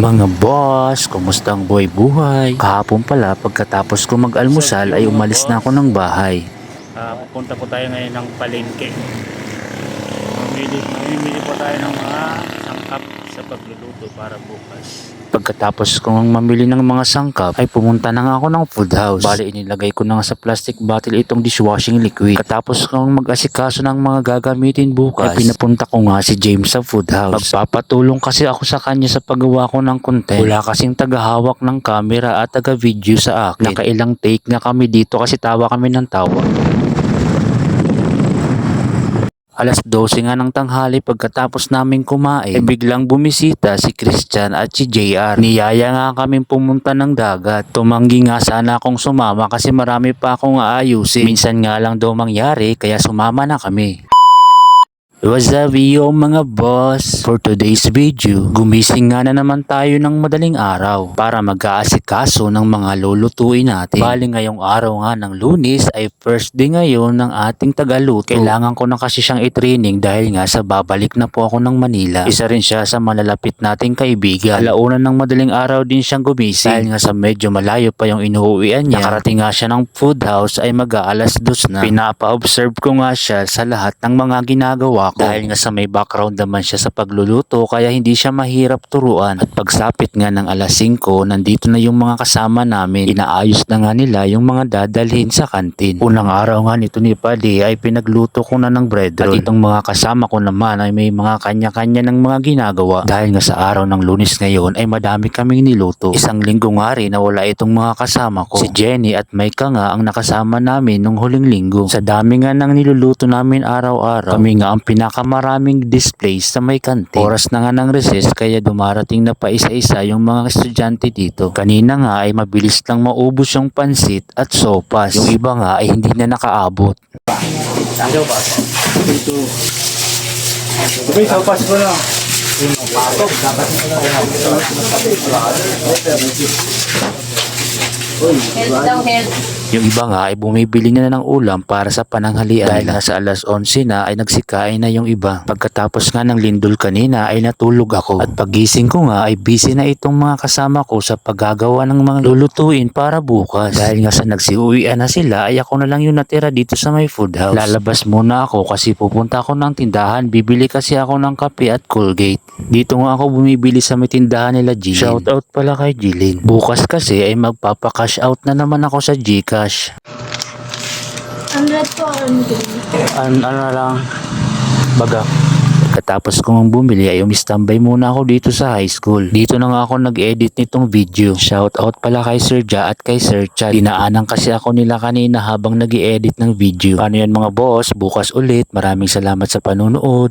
Mga boss, kumusta ang buhay buhay? Kahapon pala pagkatapos ko mag-almusal ay umalis na ako ng bahay. Ah, pupunta po tayo ngayon ng palengke. Mamili, mamimili po tayo sa pagluluto para bukas. Pagkatapos kong mamili ng mga sangkap ay pumunta na nga ako ng food house. Bali inilagay ko na nga sa plastic bottle itong dishwashing liquid. Katapos kong mag-asikaso ng mga gagamitin bukas ay pinapunta ko nga si James sa food house. Magpapatulong kasi ako sa kanya sa paggawa ko ng content. Wala kasing tagahawak ng camera at taga-video sa akin. Nakailang take nga kami dito kasi tawa kami ng tawa. Alas 12 nga ng tanghali pagkatapos namin kumain, ay biglang bumisita si Christian at si JR. Niyaya nga kaming pumunta ng dagat. Tumanggi nga sana akong sumama kasi marami pa akong aayusin. Minsan nga lang daw mangyari kaya sumama na kami. What's up yo mga boss? For today's video, gumising nga na naman tayo ng madaling araw para mag-aasikaso ng mga lulutuin natin. Bali ngayong araw nga ng lunis ay first day ngayon ng ating tagaluto. Kailangan ko na kasi siyang i-training dahil nga sa babalik na po ako ng Manila. Isa rin siya sa malalapit nating kaibigan. Alauna ng madaling araw din siyang gumising dahil nga sa medyo malayo pa yung inuuwian niya. Nakarating nga siya ng food house ay mag-aalas dos na. Pinapa-observe ko nga siya sa lahat ng mga ginagawa ko. Dahil nga sa may background naman siya sa pagluluto kaya hindi siya mahirap turuan. At pagsapit nga ng alas 5, nandito na yung mga kasama namin. Inaayos na nga nila yung mga dadalhin sa kantin. Unang araw nga nito ni Padi ay pinagluto ko na ng bread roll. At itong mga kasama ko naman ay may mga kanya-kanya ng mga ginagawa. Dahil nga sa araw ng lunis ngayon ay madami kaming niluto. Isang linggo nga rin na wala itong mga kasama ko. Si Jenny at Micah nga ang nakasama namin nung huling linggo. Sa dami nga ng niluluto namin araw-araw, kami nga ang pinakamaraming displays sa may kantin. Oras na nga ng recess kaya dumarating na pa isa-isa yung mga estudyante dito. Kanina nga ay mabilis lang maubos yung pansit at sopas. Yung iba nga ay hindi na nakaabot. Ano ba? Ito. Okay, so pass ko na. Health daw, health. Yung iba nga ay bumibili na ng ulam para sa pananghalian. Dahil nga sa alas 11 na ay nagsikain na yung iba. Pagkatapos nga ng lindol kanina ay natulog ako. At pagising ko nga ay busy na itong mga kasama ko sa paggagawa ng mga lulutuin para bukas. Dahil nga sa nagsiuwian na sila ay ako na lang yung natira dito sa may food house. Lalabas muna ako kasi pupunta ako ng tindahan. Bibili kasi ako ng kape at Colgate. Dito nga ako bumibili sa may tindahan nila Jilin. Shoutout pala kay Jilin. Bukas kasi ay magpapakash out na naman ako sa Gcash. Ang red po, ang green. An ano na lang, baga. Katapos kong bumili ay umistambay muna ako dito sa high school. Dito na nga ako nag-edit nitong video. Shout out pala kay Sir Ja at kay Sir Chad. Dinaanan kasi ako nila kanina habang nag edit ng video. Paano yan mga boss? Bukas ulit. Maraming salamat sa panunood.